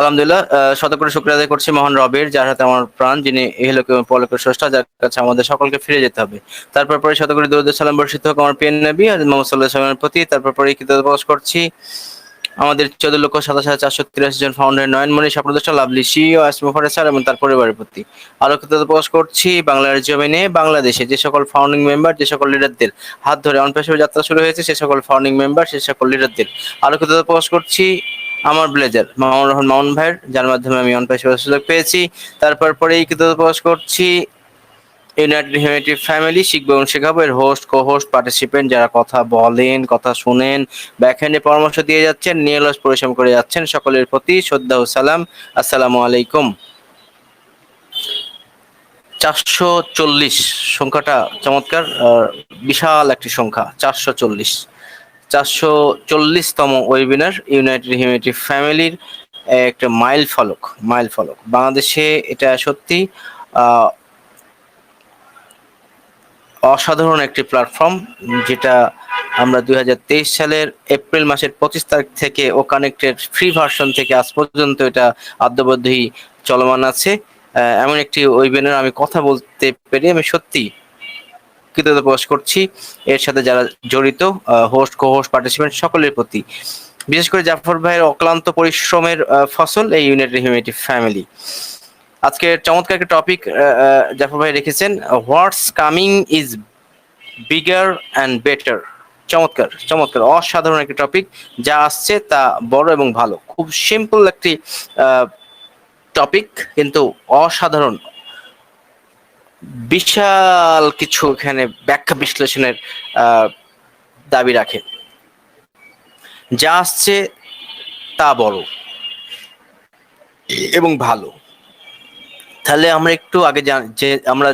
আলহামদুলিল্লাহ শত করে শুক্রিয়া আদায় করছি মহান রবের, যার হাতে আমার প্রাণ, যিনি ইহলোক এবং পরলোকের স্রষ্টা, যার কাছে আমাদের সকলকে ফিরে যেতে হবে। তারপর পরে শত করে দরুদ সালাম বর্ষিত হোক আমার প্রিয় নবী আর মোহাম্মদ সাল্লাহ সাল্লামের প্রতি। তারপর পরে প্রকাশ করছি। আমাদের চোদ্দ লক্ষ সাতাশ হাজার চারশো তিরাশি জন ফাউন্ডার নয়নমণি স্বপ্নদর্শন লাভলি সি ও আসমফারে স্যার এবং তার পরিবারের প্রতি। আরও কৃতজ্ঞতা প্রকাশ করছি, বাংলার জমিনে, বাংলাদেশে যে সকল ফাউন্ডিং মেম্বার যে সকল লিডারদের হাত ধরে অনপেশাবে যাত্রা শুরু হয়েছে, সে সকল ফাউন্ডিং মেম্বার সে সকল লিডারদের আরও কৃতজ্ঞতা প্রকাশ করছি আমার ব্লেজার, মামুন রহমান মামুন ভাইয়ের, যার মাধ্যমে আমি অন অনপেশাবে সুযোগ পেয়েছি। তারপর পরেই কৃতজ্ঞতা প্রকাশ করছি ইউনাইটেড হিউম্যানিটি ফ্যামিলি শিখব এবং শেখাবো। এর হোস্ট কো হোস্ট পার্টিসিপেন্ট যারা কথা বলেন, কথা শুনেন ব্যাখ্যানে পরামর্শ দিয়ে যাচ্ছেন নিয়লস পরিশ্রম করে যাচ্ছেন, সকলের প্রতি শ্রদ্ধা ও সালাম। আসসালামু আলাইকুম। চারশো চল্লিশ সংখ্যাটা চমৎকার বিশাল একটি সংখ্যা, চারশো চল্লিশ। চারশো চল্লিশতম ওয়েবিনার ইউনাইটেড হিউম্যানিটি ফ্যামিলির একটা মাইল ফলক মাইল ফলক। বাংলাদেশে এটা সত্যি অসাধারণ একটি প্ল্যাটফর্ম যেটা আমরা দুই হাজার তেইশ সালের এপ্রিল মাসের পঁচিশ তারিখ থেকে ও কানেক্টেড ফ্রি ভার্সন থেকে আজ পর্যন্ত এটা আদ্যবধি চলমান আছে। এমন একটি ওয়েবিনার আমি কথা বলতে পেরে আমি সত্যি কৃতজ্ঞতা প্রকাশ করছি। এর সাথে যারা জড়িত হোস্ট কো হোস্ট পার্টিসিপেন্ট সকলের প্রতি। বিশেষ করে জাফর ভাইয়ের অক্লান্ত পরিশ্রমের ফসল এই ইউনাইটেড হিউম্যানিটি ফ্যামিলি আজকে চমৎকার একটা টপিক জাফর ভাই রেখেছেন what's coming is bigger and better চমৎকার চমৎকার, অসাধারণ একটি টপিক যা আসছে তা বড় এবং ভালো। খুব সিম্পল একটি টপিক কিন্তু অসাধারণ বিশাল কিছু এখানে ব্যাখ্যা বিশ্লেষণের দাবি রাখে। যা আসছে তা বড় এবং ভালো। তাহলে আমরা একটু আগে যে আমরা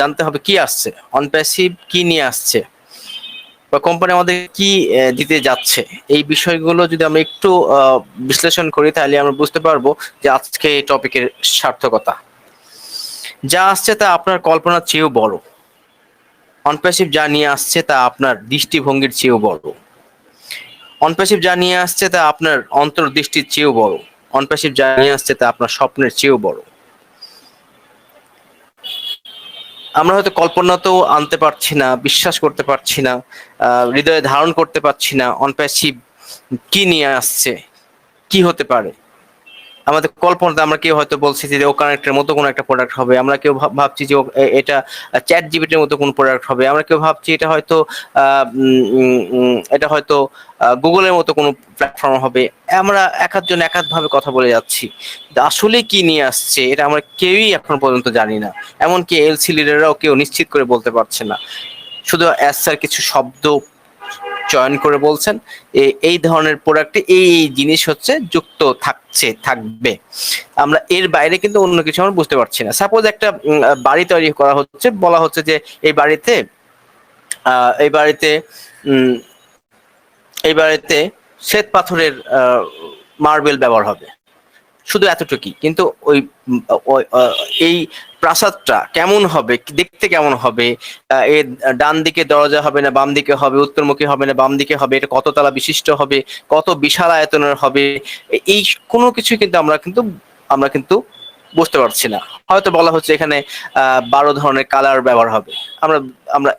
জানতে হবে কি আসছে। অনপ্যাসিভ কি নিয়ে আসছে? বা কোম্পানি আমাদের কি দিতে যাচ্ছে? এই বিষয়গুলো যদি আমরা একটু বিশ্লেষণ করি, তাহলে আমরা বুঝতে পারব যে আজকে এই টপিকের সার্থকতা। যা আসছে তা আপনার কল্পনার চেয়েও বড়। অনপ্যাসিভ যা নিয়ে আসছে তা আপনার দৃষ্টিভঙ্গির চেয়েও বড়। অনপ্যাসিভ যা নিয়ে আসছে তা আপনার অন্তর্দৃষ্টির চেয়েও বড়। অনপ্যাসিভ যা নিয়ে আসছে তা আপনার স্বপ্নের চেয়েও বড়। আমরা হয়তো কল্পনাতেও আনতে পারছি না, বিশ্বাস করতে পারছি না হৃদয়ে ধারণ করতে পারছি না অনপ্যাসিভ কি নিয়ে আসছে, কি হতে পারে। আমাদের কল্পনাতে আমরা কেউ হয়তো বলছি যে ও কানেক্টের মতো কোনো একটা প্রোডাক্ট হবে। আমরা কেউ ভাব- ভাবছি যে এটা চ্যাট জিবিটির মতো কোনো প্রোডাক্ট হবে। আমরা কেউ ভাবছি এটা হয়তো এটা হয়তো গুগলের মতো কোনো প্ল্যাটফর্ম হবে। আমরা এক একজন এক ভাবে কথা বলে যাচ্ছি। আসলে কি নিয়ে আসছে এটা আমরা কেউই এখন পর্যন্ত জানি না। এমনকি এলসি লিডাররাও কেউ নিশ্চিত করে বলতে পারছে না। শুধু অ্যাজ স্যার কিছু শব্দ চয়ন করে বলছেন এই ধরনের প্রোডাক্টে এই এই জিনিস হচ্ছে যুক্ত থাকছে, থাকবে। আমরা এর বাইরে কিন্তু অন্য কিছু আমরা বুঝতে পারছি না। সাপোজ একটা বাড়ি তৈরি করা হচ্ছে, বলা হচ্ছে যে এই বাড়িতে এই বাড়িতে এই বাড়িতে শ্বেত পাথরের মার্বেল ব্যবহার হবে। শুধু এতটুকুই। কিন্তু ওই এই প্রাসাদটা কেমন হবে? দেখতে কেমন হবে? এর ডান দিকে দরজা হবে না বাম দিকে হবে? উত্তরমুখী হবে না বাম দিকে হবে? এটা কত তালা বিশিষ্ট হবে? কত বিশাল আয়তনের হবে? এই কোনো কিছু কিন্তু আমরা কিন্তু আমরা কিন্তু বুঝতে পারছি না। হয়তো বলা হচ্ছে এখানে বারো ধরনের কালার ব্যবহার হবে। আমরা আমরা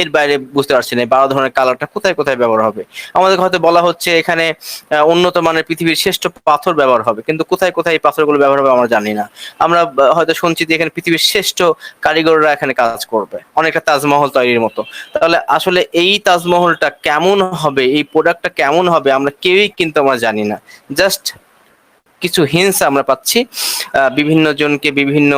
এর বাইরে বুঝতে পারছি না বারো ধরনের কালারটা কোথায় কোথায় ব্যবহার হবে। আমাদের হয়তো বলা হচ্ছে এখানে উন্নত মানের পৃথিবীর শ্রেষ্ঠ পাথর ব্যবহার হবে, কিন্তু কোথায় কোথায় এই পাথরগুলো ব্যবহার হবে আমরা জানি না। আমরা হয়তো শুনছি যে এখানে পৃথিবীর শ্রেষ্ঠ কারিগররা এখানে কাজ করবে, অনেকটা তাজমহল তৈরির মতো। তাহলে আসলে এই তাজমহলটা কেমন হবে, এই প্রোডাক্টটা কেমন হবে, আমরা কেউই কিন্তু আমরা জানি না। জাস্ট কিছু হিংসা আমরা পাচ্ছি বিভিন্ন জনকে বিভিন্ন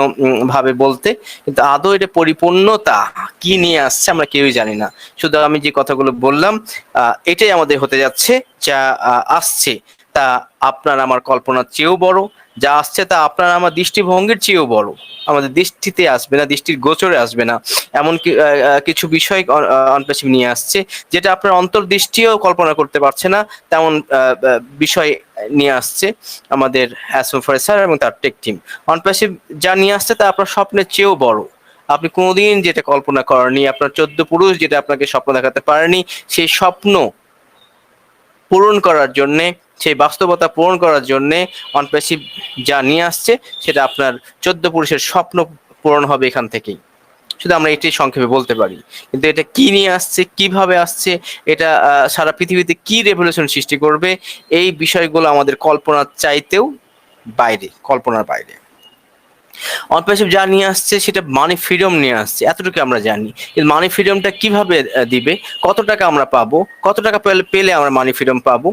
ভাবে বলতে। কিন্তু আদৌ এটা পরিপূর্ণতা কি নিয়ে আসছে আমরা কেউই জানি না। শুধু আমি যে কথাগুলো বললাম এটাই আমাদের হতে যাচ্ছে, যা আসছে। তা আপনার আমার কল্পনার চেয়েও বড়। যা আসছে তা আপনার আমার দৃষ্টিভঙ্গির চেয়েও বড়। আমাদের দৃষ্টিতে আসবে না, দৃষ্টির গোচরে আসবে না। এমন কিছু বিষয় অনপেসিভ নিয়ে আসছে, যেটা আপনার অন্তর্দৃষ্টিও কল্পনা করতে পারছে না, তেমন বিষয় নিয়ে আসছে আমাদের অ্যাসমফার স্যার এবং তার টেক টিম। অনপ্যাসিভ যা নিয়ে আসছে তা আপনার স্বপ্নের চেয়েও বড়। আপনি কোনোদিন যেটা কল্পনা করেননি, আপনার চোদ্দ পুরুষ যেটা আপনাকে স্বপ্ন দেখাতে পারেনি, সেই স্বপ্ন পূরণ করার জন্য সেই বাস্তবতা পূরণ করার জন্য অনপ্যাসিভ যা নিয়ে আসছে, সেটা আপনার চোদ্দ পুরুষের স্বপ্ন পূরণ হবে এখান থেকেই। শুধু আমরা এটি সংক্ষেপে বলতে পারি। কিন্তু এটা কি নিয়ে আসছে, কীভাবে আসছে, এটা সারা পৃথিবীতে কি রেভলিউশন সৃষ্টি করবে, এই বিষয়গুলো আমাদের কল্পনার চাইতেও বাইরে, কল্পনার বাইরে। অনপ্যাসিভ যা নিয়ে আসছে, সেটা মানি ফ্রিডম নিয়ে আসছে, এতটুকু আমরা জানি। কিন্তু মানি ফ্রিডমটা কীভাবে দিবে, কত টাকা আমরা পাবো, কত টাকা পেলে আমরা মানি ফ্রিডম পাবো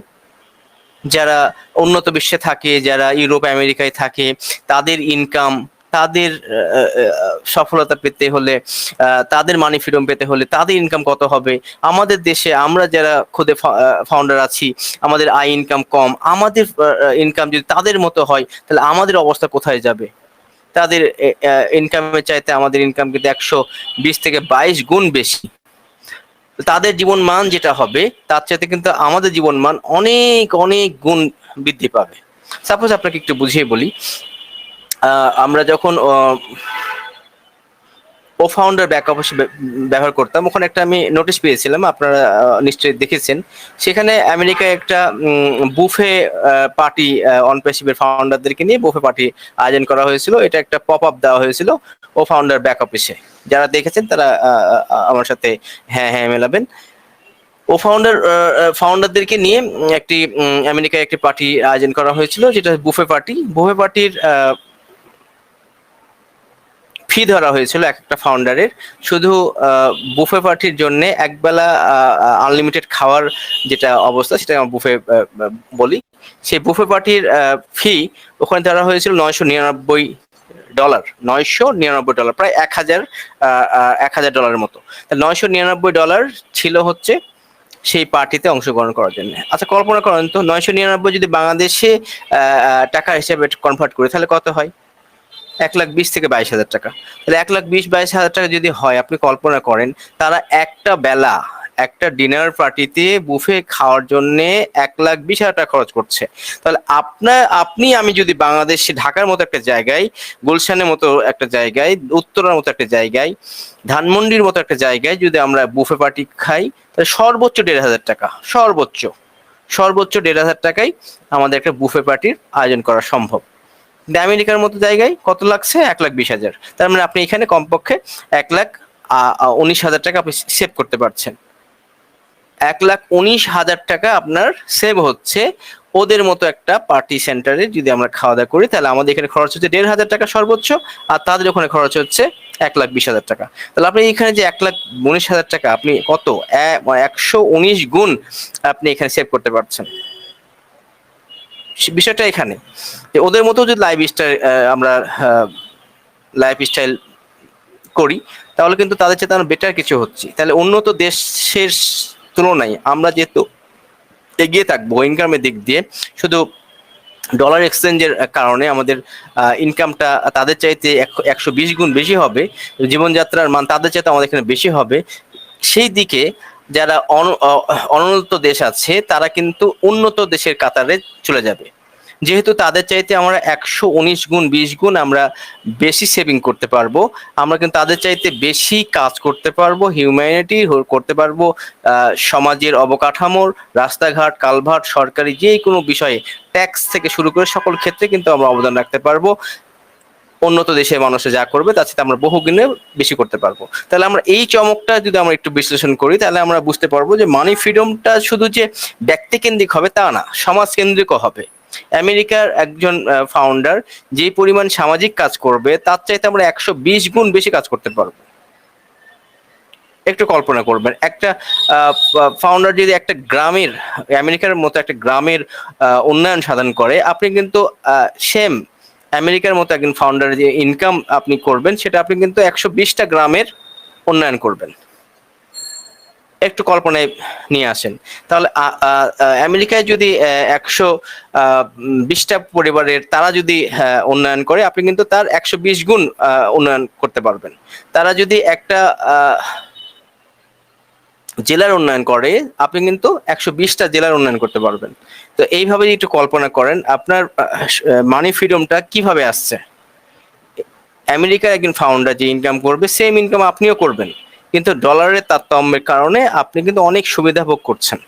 যারা উন্নত বিশ্বে থাকে, যারা ইউরোপ, আমেরিকায় থাকে, তাদের ইনকাম তাদের সফলতা পেতে হলে তাদের মানি ফ্রিডম পেতে হলে তাদের ইনকাম কত হবে? আমাদের দেশে আমরা যারা খুদে ফাউন্ডার আছি, আমাদের আয় ইনকাম কম, আমাদের ইনকাম যদি তাদের মতো হয়, তাহলে আমাদের অবস্থা কোথায় যাবে? তাদের ইনকামের চাইতে আমাদের ইনকাম কিন্তু একশো বিশ থেকে বাইশ গুণ বেশি। তাদের জীবন মান যেটা হবে, তার চাইতে কিন্তু আমাদের জীবন মান অনেক অনেক গুণ বৃদ্ধি পাবে। সাপোজ আপনাকে একটু বুঝিয়ে বলি আমরা যখন ও ফাউন্ডার ব্যাক অফিস ব্যবহার করতাম। ওখানে একটা আমি নোটিশ পেয়েছিলাম, আপনারা নিশ্চয়ই দেখেছেন। সেখানে আমেরিকায় একটা বুফে পার্টি অনপ্যাসিভের ফাউন্ডারদেরকে নিয়ে বুফে পার্টি আয়োজন করা হয়েছিল। এটা একটা পপ আপ দেওয়া হয়েছিল ও ফাউন্ডার ব্যাক অফিসে যারা দেখেছেন তারা আমার সাথে হ্যাঁ হ্যাঁ মেলাবেন। ও ফাউন্ডার ফাউন্ডারদেরকে নিয়ে একটি আমেরিকায় একটি পার্টি আয়োজন করা হয়েছিল, যেটা বুফে পার্টি বুফে পার্টির ফি ধরা হয়েছিল এক একটা ফাউন্ডারের শুধু বুফে পার্টির জন্য একবেলা আনলিমিটেড খাওয়ার যেটা অবস্থা সেটা আমরা বুফে বলি। সেই বুফে পার্টির ফি ওখানে ধরা হয়েছিল নয়শো নিরানব্বই ডলার নয়শো নিরানব্বই ডলার প্রায় এক হাজার এক হাজার ডলারের মতো। নয়শো নিরানব্বই ডলার ছিল হচ্ছে সেই পার্টিতে অংশগ্রহণ করার জন্য। আচ্ছা কল্পনা করেন তো, নয়শো নিরানব্বই যদি বাংলাদেশে টাকা হিসেবে কনভার্ট করে, তাহলে কত হয়? এক লাখ বিশ থেকে বাইশ হাজার টাকা। তাহলে এক লাখ বিশ, বাইশ হাজার টাকা যদি হয়, আপনি কল্পনা করেন, তারা একটা বেলা, একটা ডিনার পার্টিতে বুফে খাওয়ার জন্য এক লাখ বিশ হাজার টাকা খরচ করছে। তাহলে আপনার আপনি, আমি যদি বাংলাদেশে, ঢাকার মতো একটা জায়গায়, গুলশানের মতো একটা জায়গায়, উত্তরার মতো একটা জায়গায়, ধানমন্ডির মতো একটা জায়গায় যদি আমরা বুফে পার্টি খাই, তাহলে সর্বোচ্চ দেড় হাজার টাকা, সর্বোচ্চ। সর্বোচ্চ দেড় হাজার টাকায় আমাদের একটা বুফে পার্টির আয়োজন করা সম্ভব। আমেরিকার মতো জায়গায় কত লাগছে? এক লাখ বিশ হাজার। তার মানে আপনি এখানে কমপক্ষে এক লাখ উনিশ হাজার টাকা আপনি সেভ করতে পারছেন। এক লাখ উনিশ হাজার টাকা আপনার সেভ হচ্ছে ওদের মতো একটা পার্টি সেন্টারে যদি আমরা খাওয়া দাওয়া করি, তাহলে আমাদের এখানে খরচ হচ্ছে দেড় হাজার টাকা সর্বোচ্চ আর তাদের ওখানে খরচ হচ্ছে এক লাখ বিশ হাজার টাকা। তাহলে আপনি এখানে যে এক লাখ উনিশ হাজার টাকা আপনি কত? একশো উনিশ গুণ আপনি এখানে সেভ করতে পারছেন। বিষয়টা এখানে। যে ওদের মতো যদি লাইফ স্টাইল আমরা লাইফ স্টাইল করি, তাহলে কিন্তু তাদের চেয়ে আমরা বেটার কিছু হচ্ছে। তাহলে উন্নত দেশের তুলনায় আমরা যেহেতু এগিয়ে থাকব ইনকামের দিক দিয়ে, শুধু ডলার এক্সচেঞ্জের কারণে আমাদের ইনকামটা তাদের চাইতে একশো বিশ গুণ বেশি হবে। জীবনযাত্রার মান তাদের চাইতে আমাদের এখানে বেশি হবে। সেই দিকে যারা অন- অনুন্নত দেশ আছে, তারা কিন্তু উন্নত দেশের কাতারে চলে যাবে। যেহেতু তাদের চাইতে আমরা একশো উনিশ গুণ, বিশ গুণ আমরা বেশি সেভিং করতে পারব, আমরা কিন্তু তাদের চাইতে বেশি কাজ করতে পারব হিউম্যানিটি করতে পারব সমাজের অবকাঠামোর, রাস্তাঘাট, কালভার্ট, সরকারি যে কোনো বিষয়ে ট্যাক্স থেকে শুরু করে সকল ক্ষেত্রে কিন্তু আমরা অবদান রাখতে পারব। উন্নত দেশের মানুষে যা করবে, তার সাথে আমরা বহু গুণে বেশি করতে পারব। তাহলে আমরা এই চমকটা যদি আমরা একটু বিশ্লেষণ করি, তাহলে আমরা বুঝতে পারব যে মানি ফ্রিডমটা শুধু যে ব্যক্তিকেন্দ্রিক হবে তা না সমাজ কেন্দ্রিকও হবে। আমেরিকার একজন ফাউন্ডার যে পরিমাণ সামাজিক কাজ করবে, তার চাইতে আমরা একশো বিশ গুণ বেশি কাজ করতে পারব। একটু কল্পনা করবেন, একটা ফাউন্ডার যদি একটা গ্রামের, আমেরিকার মতো একটা গ্রামের উন্নয়ন সাধন করে, আপনি কিন্তু সেম আমেরিকার মতো একজন ফাউন্ডার যে ইনকাম আপনি করবেন সেটা আপনি কিন্তু একশো বিশটা গ্রামের উন্নয়ন করবেন। একটু কল্পনায় নিয়ে আসেন। তাহলে আমেরিকায় যদি একশো বিশটা পরিবারের তারা যদি আহ, উন্নয়ন করে আপনি কিন্তু তার একশো বিশ গুণ উন্নয়ন করতে পারবেন। তারা যদি একটা জেলার উন্নয়ন করে, আপনি কিন্তু একশো বিশটা জেলার উন্নয়ন করতে পারবেন। তো এইভাবে একটু কল্পনা করেন, আপনার মানি ফ্রিডমটা কীভাবে আসছে? আমেরিকার একজন ফাউন্ডার যে ইনকাম করবে সেম ইনকাম আপনিও করবেন। কিন্তু ডলারের তারতম্যের কারণে আপনি কিন্তু অনেক সুবিধা ভোগ করছেন।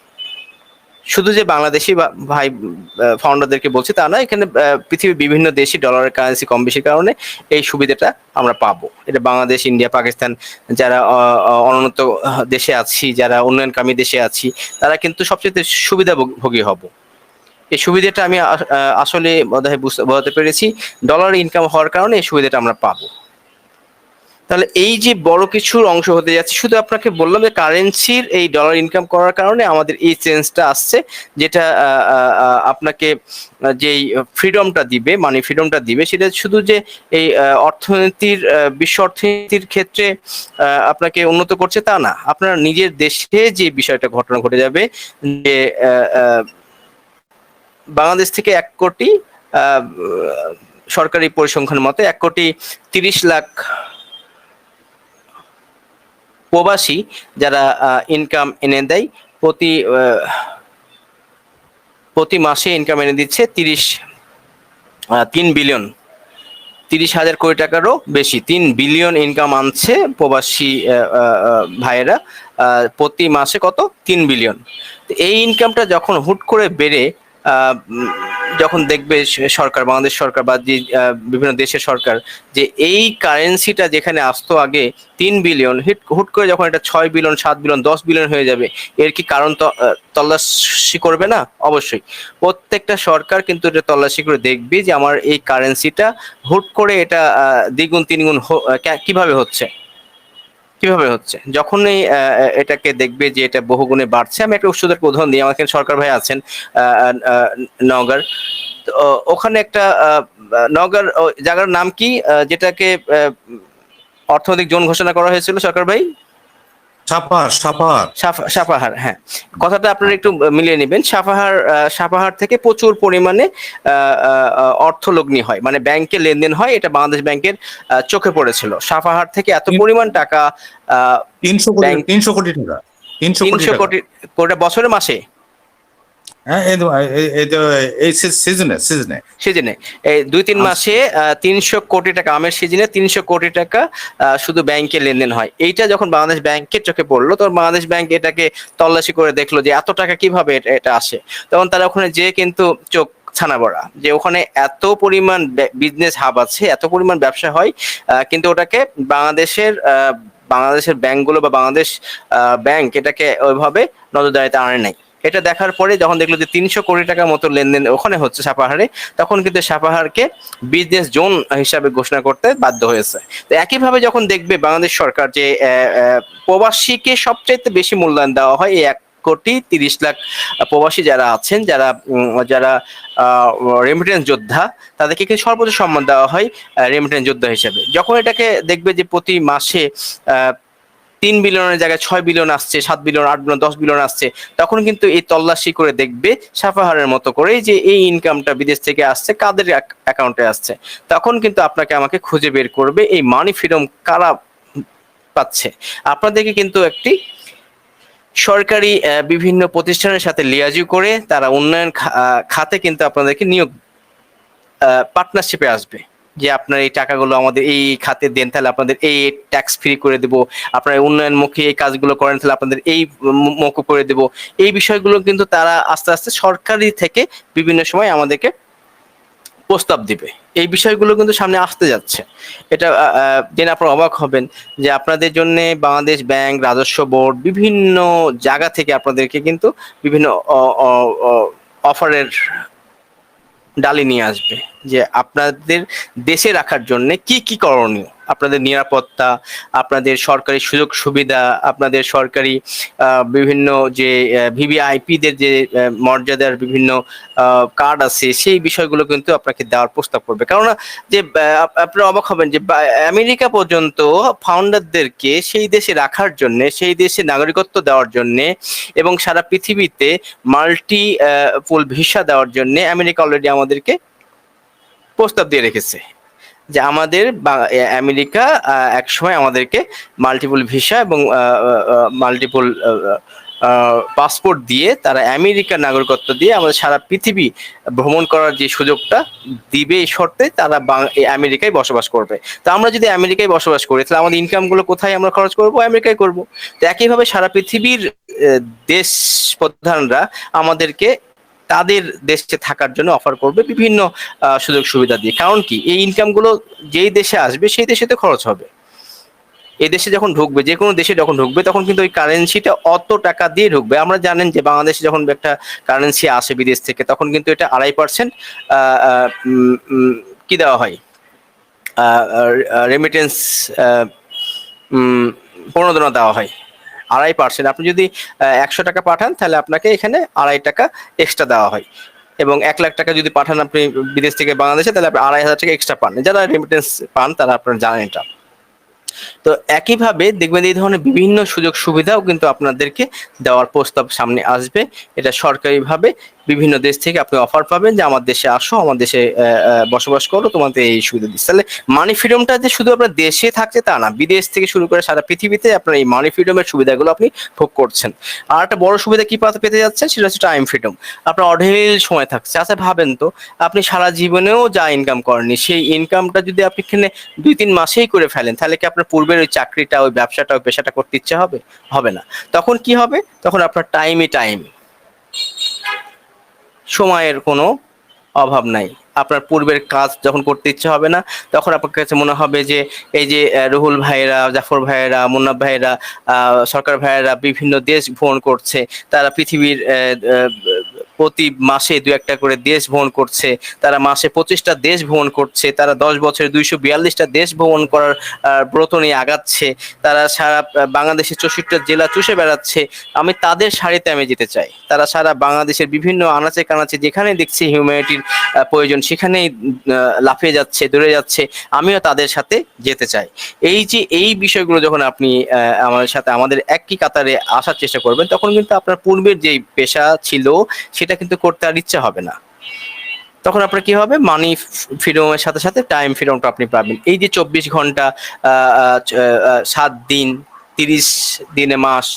শুধু যে বাংলাদেশি ভাই ফাউন্ডারদেরকে বলছি তা না এখানে পৃথিবীর বিভিন্ন দেশই ডলারের কারেন্সি কম বেশির কারণে এই সুবিধাটা আমরা পাবো। এটা বাংলাদেশ, ইন্ডিয়া, পাকিস্তান যারা অনুন্নত দেশে আছি, যারা উন্নয়নকামী দেশে আছি, তারা কিন্তু সবচেয়ে সুবিধাভোগী হব। এই সুবিধাটা আমি আসলে বোধহয় বুঝতে, বোঝাতে পেরেছি ডলার ইনকাম হওয়ার কারণে এই সুবিধাটা আমরা পাবো। তাহলে এই যে বড় কিছুর অংশ হতে যাচ্ছে, শুধু আপনাকে বললাম যে কারেন্সির এই ডলার ইনকাম করার কারণে আমাদের এই চেঞ্জটা আসছে, যেটা আপনাকে যেই ফ্রিডমটা দিবে মানে ফ্রিডমটা দিবে, সেটা শুধু যে এই অর্থনীতির বিশ্ব অর্থনীতির ক্ষেত্রে আপনাকে উন্নত করছে তা না। আপনার নিজের দেশে যে বিষয়টা ঘটনা ঘটে যাবে, যে বাংলাদেশ থেকে এক কোটি সরকারি পরিসংখ্যান মতে এক কোটি তিরিশ লাখ প্রবাসী যারা ইনকাম এনে দেয়, প্রতি প্রতি মাসে ইনকাম এনে দিচ্ছে তিরিশ তিন বিলিয়ন তিরিশ হাজার কোটি টাকারও বেশি, তিন বিলিয়ন ইনকাম আনছে প্রবাসী ভাইয়েরা প্রতি মাসে কত? তিন বিলিয়ন এই ইনকামটা যখন হুট করে বেড়ে যখন দেখবে সরকার, বাংলাদেশ সরকার বা যে বিভিন্ন দেশের সরকার যে এই কারেন্সিটা যেখানে আসতো আগে তিন বিলিয়ন হিট, হুট করে যখন এটা ছয় বিলিয়ন সাত বিলিয়ন দশ বিলিয়ন হয়ে যাবে, এর কি কারণ তল্লাশি করবে না? অবশ্যই। প্রত্যেকটা সরকার কিন্তু এটা তল্লাশি করে দেখবে যে আমার এই কারেন্সিটা হুট করে এটা দ্বিগুণ, তিনগুণ কীভাবে হচ্ছে। কীভাবে হচ্ছে? যখনই এটাকে দেখবে যে এটা বহুগুণে বাড়ছে আমি একটা ওষুধের উদাহরণ দিই। আমার সরকার ভাই আছেন তো, ওখানে একটা নগর জায়গার নাম কি? যেটাকে অর্থনৈতিক জোন ঘোষণা করা হয়েছিল সরকার ভাই? সাপাহার হ্যাঁ। কথাটা আপনারা একটু মিলিয়ে নেবেন। সাপাহার সাপাহার থেকে প্রচুর পরিমাণে অর্থ লগ্নি হয়। মানে ব্যাংকে লেনদেন হয় এটা বাংলাদেশ ব্যাংকের চোখে পড়েছিল। সাপাহার থেকে এত পরিমাণ টাকা আহ, তিনশো কোটি তিনশো কোটি টাকা। তিনশো কোটি তিনশো কোটি কোটি বছরে মাসে? হ্যাঁ সিজনে সিজনে সিজনে এই দুই তিন আচ্ছা। মাসে তিনশো কোটি টাকা আমের সিজনে তিনশো কোটি টাকা শুধু ব্যাংকে লেনদেন হয়। এইটা যখন বাংলাদেশ ব্যাংকের চোখে পড়ল তখন বাংলাদেশ ব্যাংক এটাকে তল্লাশি করে দেখল যে এত টাকা কীভাবে এটা- এটা আসে। তখন তারা ওখানে যে কিন্তু চোখ ছানা বড়া যে ওখানে এত পরিমাণ বিজনেস হাব আছে এত পরিমাণ ব্যবসা হয় কিন্তু ওটাকে বাংলাদেশের বাংলাদেশের ব্যাংকগুলো বা বাংলাদেশ ব্যাংক এটাকে ওইভাবে নজরদারিতে আনে নাই। এটা দেখার পরে যখন দেখল যে তিনশো কোটি টাকার মতো লেনদেন ওখানে হচ্ছে সাপাহারে, তখন কিন্তু সাপাহারকে বিজনেস জোন হিসাবে ঘোষণা করতে বাধ্য হয়েছে। তো একইভাবে যখন দেখবে বাংলাদেশ সরকার যে প্রবাসীকে সবচাইতে বেশি মূল্যায়ন দেওয়া হয়, এই এক কোটি তিরিশ লাখ প্রবাসী যারা আছেন, যারা যারা রেমিটেন্স যোদ্ধা, তাদেরকে কিন্তু সর্বোচ্চ সম্মান দেওয়া হয় রেমিটেন্স যোদ্ধা হিসেবে। যখন এটাকে দেখবে যে প্রতি মাসে তিন বিলিয়নের জায়গায় ছয় বিলিয়ন আসছে, সাত বিলিয়ন, আট বিলিয়ন, দশ বিলিয়ন আসছে। তখন কিন্তু এই তল্লাশি করে দেখবে সাফাহারের মতো করে যে এই ইনকামটা বিদেশ থেকে আসছে, কাদের অ্যাকাউন্টে আসছে। তখন কিন্তু আপনাকে আমাকে খুঁজে বের করবে এই মানি ফ্রিডম কারা পাচ্ছে। আপনাদেরকে কিন্তু একটি সরকারি বিভিন্ন প্রতিষ্ঠানের সাথে লিয়াজু করে তারা উন্নয়ন খাতে কিন্তু আপনাদেরকে নিয়োগ পার্টনারশিপে আসবে। যে আপনার এই টাকাগুলো আমাদের এই খাতে দেন, তাহলে আপনাদের এই ট্যাক্স ফ্রি করে দেব। আপনার উন্নয়নমুখী এই কাজগুলো করেন, তাহলে আপনাদের এই ম- মকুব করে দেব। এই বিষয়গুলো কিন্তু তারা আস্তে আস্তে সরকারি থেকে বিভিন্ন সময় আমাদেরকে প্রস্তাব দিবে। এই বিষয়গুলো কিন্তু সামনে আসতে যাচ্ছে। এটা জেনে আপনারা অবাক হবেন যে আপনাদের জন্য বাংলাদেশ ব্যাংক, রাজস্ব বোর্ড বিভিন্ন জায়গা থেকে আপনাদেরকে কিন্তু বিভিন্ন অফারের ডালি নিয়ে আসবে যে আপনাদের দেশে রাখার জন্য কি কি করণীয়? আপনাদের নিরাপত্তা, আপনাদের সরকারি সুযোগ সুবিধা, আপনাদের সরকারি বিভিন্ন যে ভিভিআইপিদের যে মর্যাদার বিভিন্ন কার্ড আছে, সেই বিষয়গুলো কিন্তু আপনাকে দেওয়ার প্রস্তাব করবে। কারণ যে আপনারা অবাক হবেন যে আমেরিকা পর্যন্ত ফাউন্ডারদেরকে সেই দেশে রাখার জন্য, সেই দেশে নাগরিকত্ব দেওয়ার জন্য এবং সারা পৃথিবীতে মাল্টি ফুল ভিসা দেওয়ার জন্য আমেরিকা অলরেডি আমাদেরকে প্রস্তাব দিয়ে রেখেছে। যে আমাদের আমেরিকা একসময় আমাদেরকে মাল্টিপল ভিসা এবং মাল্টিপল পাসপোর্ট দিয়ে তারা আমেরিকার নাগরিকত্ব দিয়ে আমাদের সারা পৃথিবী ভ্রমণ করার যে সুযোগটা দিবে এই শর্তে তারা আমেরিকায় বসবাস করবে। তো আমরা যদি আমেরিকায় বসবাস করি, তাহলে আমাদের ইনকামগুলো কোথায় আমরা খরচ করব? আমেরিকায় করব। তো একইভাবে সারা পৃথিবীর দেশ প্রধানরা আমাদেরকে তাদের দেশে থাকার জন্য অফার করবে বিভিন্ন সুযোগ সুবিধা দিয়ে। কারণ কি? এই ইনকামগুলো যেই দেশে আসবে, সেই দেশে তো খরচ হবে। এই দেশে যখন ঢুকবে যে কোনো দেশে যখন ঢুকবে, তখন কিন্তু ওই কারেন্সিটা অত টাকা দিয়ে ঢুকবে। আমরা জানেন যে বাংলাদেশে যখন একটা কারেন্সি আসে বিদেশ থেকে, তখন কিন্তু এটা আড়াই পার্সেন্ট কি দেওয়া হয়? রেমিটেন্স প্রণোদনা দেওয়া হয়। আড়াই পার্সেন্ট আপনি যদি একশো টাকা পাঠান, তাহলে আপনাকে এখানে আড়াই টাকা এক্সট্রা দেওয়া হয়। এবং এক লাখ টাকা যদি পাঠান আপনি বিদেশ থেকে বাংলাদেশে, তাহলে আপনি আড়াই হাজার টাকা এক্সট্রা পান। যারা রেমিটেন্স পান, তারা আপনারা জানেন এটা। তো একইভাবে দেখবেন এই ধরনের বিভিন্ন সুযোগ সুবিধাও কিন্তু আপনাদেরকে দেওয়ার প্রস্তাব সামনে আসবে। এটা সরকারিভাবে বিভিন্ন দেশ থেকে আপনি অফার পাবেন যে আমার দেশে আসো, আমার দেশে বসবাস করো, তোমাদের এই সুবিধা দিচ্ছে। তাহলে মানি ফ্রিডমটা যে শুধু আপনার দেশে থাকছে তা না, বিদেশ থেকে শুরু করে সারা পৃথিবীতে আপনার এই মানি ফ্রিডমের সুবিধাগুলো আপনি ভোগ করছেন। আর একটা বড় সুবিধা কি পেতে যাচ্ছেন? সেটা হচ্ছে টাইম ফ্রিডম আপনার অঢেল সময় থাকছে। আচ্ছা ভাবেন তো, আপনি সারা জীবনেও যা ইনকাম করেননি, সেই ইনকামটা যদি আপনি এখানে দুই তিন মাসেই করে ফেলেন, তাহলে কি আপনার পূর্বের ওই চাকরিটা, ওই ব্যবসাটা, ওই পেশাটা করতে ইচ্ছে হবে? হবে না। তখন কি হবে? তখন আপনার টাইমই টাইম সময়ের কোনো অভাব নাই। আপনার পূর্বের কাজ যখন করতে ইচ্ছে হবে না, তখন আপনার কাছে মনে হবে যে, এই যে রুহুল ভাইয়েরা, জাফর ভাইয়েরা মুন্নাফ ভাইয়েরা সরকার ভাইয়েরা বিভিন্ন দেশ ভ্রমণ করছে, তারা পৃথিবীর প্রতি মাসে দু একটা করে দেশ ভ্রমণ করছে, তারা মাসে পঁচিশটা দেশ ভ্রমণ করছে, তারা দশ বছরে দুইশো বিয়াল্লিশটা দেশ ভ্রমণ করার ব্রত নিয়ে আগাচ্ছে, তারা সারা বাংলাদেশের চৌষট্টি জেলা চুষে বেড়াচ্ছে, আমি তাদের সারিতে আমি যেতে চাই। তারা সারা বাংলাদেশের বিভিন্ন আনাচে কানাচে যেখানে দেখছি হিউম্যানিটির প্রয়োজন, সেখানেই লাফিয়ে যাচ্ছে, দৌড়ে যাচ্ছে, আমিও তাদের সাথে যেতে চাই। এই যে, এই বিষয়গুলো যখন আপনি আমাদের সাথে আমাদের একই কাতারে আসার চেষ্টা করবেন, তখন কিন্তু আপনার পূর্বের যে পেশা ছিল, সেটা কিন্তু করতে আর ইচ্ছা হবে না। তখন আপনার কি হবে? মানি ফ্রিডমের সাথে সাথে টাইম ফ্রিডমটা আপনি পাবেন। এই যে চব্বিশ ঘণ্টা সাত দিন, তিরিশ দিনে মাস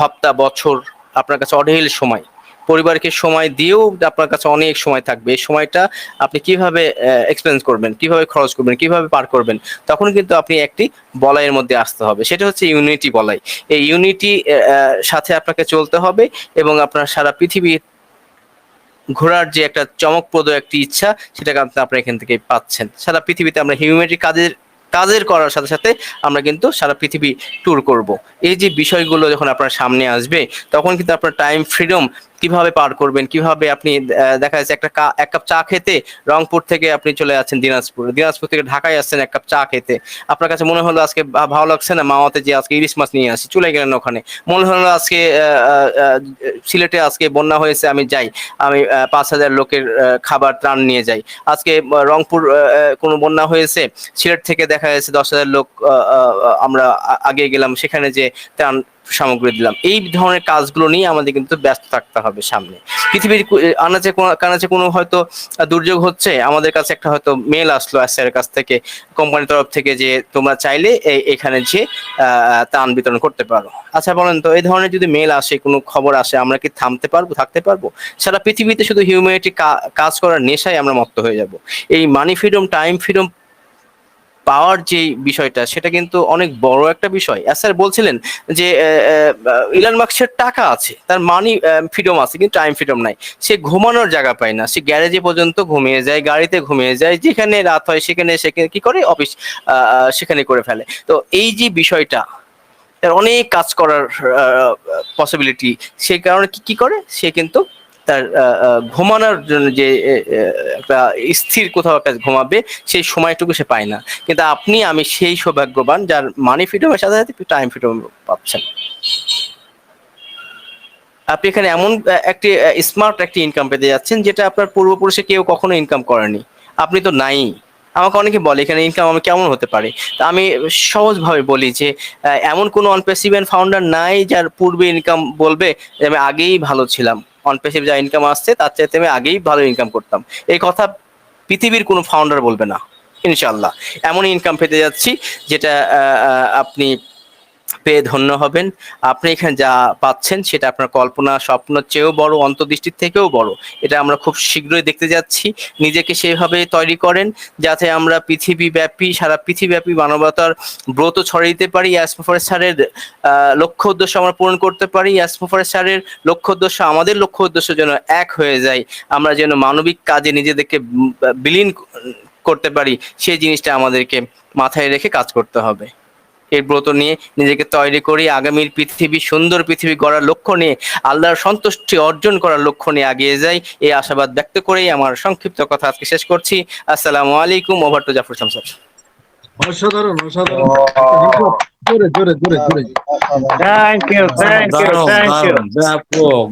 হপ্তাহ বছর, আপনার কাছে অঢেল সময়। পরিবারকে সময় দিয়েও আপনার কাছে অনেক সময় থাকবে। এই সময়টা আপনি কীভাবে এক্সপেন্স করবেন, কীভাবে খরচ করবেন, কীভাবে পার করবেন, তখন কিন্তু আপনি একটি বলয়ের মধ্যে আসতে হবে। সেটা হচ্ছে ইউনিটি বলয় এই ইউনিটি সাথে আপনাকে চলতে হবে এবং আপনার সারা পৃথিবীর ঘোরার যে একটা চমকপ্রদ একটি ইচ্ছা সেটা কিন্তু আপনারা এখান থেকে পাচ্ছেন। সারা পৃথিবীতে আমরা হিউম্যানিটি কাজের কাজের করার সাথে সাথে আমরা কিন্তু সারা পৃথিবী ট্যুর করব। এই যে বিষয়গুলো যখন আপনার সামনে আসবে, তখন কিন্তু আপনার টাইম ফ্রিডম কীভাবে পার করবেন? কীভাবে আপনি দেখা যাচ্ছে একটা এক কাপ চা খেতে রংপুর থেকে আপনি চলে যাচ্ছেন দিনাজপুর। দিনাজপুর থেকে ঢাকায় আসছেন এক কাপ চা খেতে। আপনার কাছে মনে হলো আজকে ভালো লাগছে না? মাওয়াতে যে আজকে ইলিশ মাছ নিয়ে আসি, চলে গেলেন ওখানে। মনে হলো আজকে সিলেটে আজকে বন্যা হয়েছে, আমি যাই। আমি পাঁচ হাজার লোকের খাবার ত্রাণ নিয়ে যাই। আজকে রংপুর কোনো বন্যা হয়েছে? সিলেট থেকে দেখা যাচ্ছে দশ হাজার লোক আমরা আগে গেলাম। সেখানে যে ত্রাণ সামগ্রী দিলাম। এই ধরনের কাজগুলো নিয়ে আমাদের কিন্তু ব্যস্ত থাকতে হবে সামনে। পৃথিবীর আনাচে কোনো- কানাচে কোনো হয়তো দুর্যোগ হচ্ছে, আমাদের কাছে একটা হয়তো মেল আসলো এসআর কাছ থেকে কোম্পানির তরফ থেকে যে তোমরা চাইলে এখানে যে ত্রাণ বিতরণ করতে পারো। আচ্ছা বলেন তো, এই ধরনের যদি মেল আসে, কোনো খবর আসে, আমরা কি থামতে পারব, থাকতে পারব? সারা পৃথিবীতে শুধু হিউম্যানিটি কাজ করার নেশায় আমরা মত্ত হয়ে যাব। এই মানি ফ্রিডম টাইম ফ্রিডম পাওয়ার যে বিষয়টা, সেটা কিন্তু অনেক বড় একটা বিষয়। আর স্যার বলছিলেন যে ইলান মার্কসের টাকা আছে, তার মানি ফ্রিডম আছে, কিন্তু টাইম ফ্রিডম নাই। সে ঘুমানোর জায়গা পায় না, সে গ্যারেজে পর্যন্ত ঘুমিয়ে যায়, গাড়িতে ঘুমিয়ে যায়, যেখানে রাত হয় সেখানে সেখানে কি করে? অফিস সেখানে করে ফেলে। তো এই যে বিষয়টা, তার অনেক কাজ করার পসিবিলিটি সেই কারণে কি কি করে? সে কিন্তু তার ঘুমানোর জন্য যে একটা স্থির কোথাও একটা ঘুমাবে, সেই সময়টুকু সে পায় না। কিন্তু আপনি, আমি সেই সৌভাগ্যবান যার মানি ফ্রিডমের সাথে সাথে টাইম ফ্রিডম পাচ্ছেন। আপনি এখানে এমন একটি স্মার্ট একটি ইনকাম পেতে যাচ্ছেন, যেটা আপনার পূর্বপুরুষে কেউ কখনো ইনকাম করেনি। আপনি তো নাই। আমাকে অনেকে বলে, এখানে ইনকাম আমি কেমন হতে পারে? তা আমি সহজভাবে বলি যে এমন কোনো অনপেসিভ ফাউন্ডার নাই যার পূর্বে ইনকাম বলবে যে, আমি আগেই ভালো ছিলাম। অনপেসিভ যা ইনকাম আসছে, তার চাইতে আমি আগেই ভালো ইনকাম করতাম। এই কথা পৃথিবীর কোনো ফাউন্ডার বলবে না ইনশাল্লাহ এমনই ইনকাম পেতে যাচ্ছি, যেটা আপনি পেয়ে ধন্য হবেন। আপনি এখানে যা পাচ্ছেন সেটা আপনার কল্পনা স্বপ্নের চেয়েও বড়, অন্তর্দৃষ্টির থেকেও বড়। এটা আমরা খুব শীঘ্রই দেখতে যাচ্ছি। নিজেকে সেভাবে তৈরি করেন যাতে আমরা পৃথিবী ব্যাপী সারা পৃথিবীব্যাপী মানবতার ব্রত ছড়িয়ে দিতে পারি। ইয়াসমফর স্যারের লক্ষ্য উদ্দেশ্য আমরা পূরণ করতে পারি। ইয়াসমফর স্যারের লক্ষ্য উদ্দেশ্য, আমাদের লক্ষ্য উদ্দেশ্য যেন এক হয়ে যায়। আমরা যেন মানবিক কাজে নিজেদেরকে বিলীন করতে পারি। সেই জিনিসটা আমাদেরকে মাথায় রেখে কাজ করতে হবে। এই ব্রত নিয়ে নিজেকে তৈরি করি আগামীর পৃথিবী সুন্দর পৃথিবী গড়ার লক্ষ্য নিয়ে আল্লাহর সন্তুষ্টি অর্জন করার লক্ষ্য নিয়ে আগিয়ে যাই এই আশাবাদ ব্যক্ত করেই আমার সংক্ষিপ্ত কথা আজকে শেষ করছি। আসসালামু আলাইকুম ওভার টু জাফর শামসাদ অসাধারণ অসাধারণ। জোরে জোরে জোরে জোরে। Thank you, thank you, দারুণ, thank you. দারুণ, ব্যাপক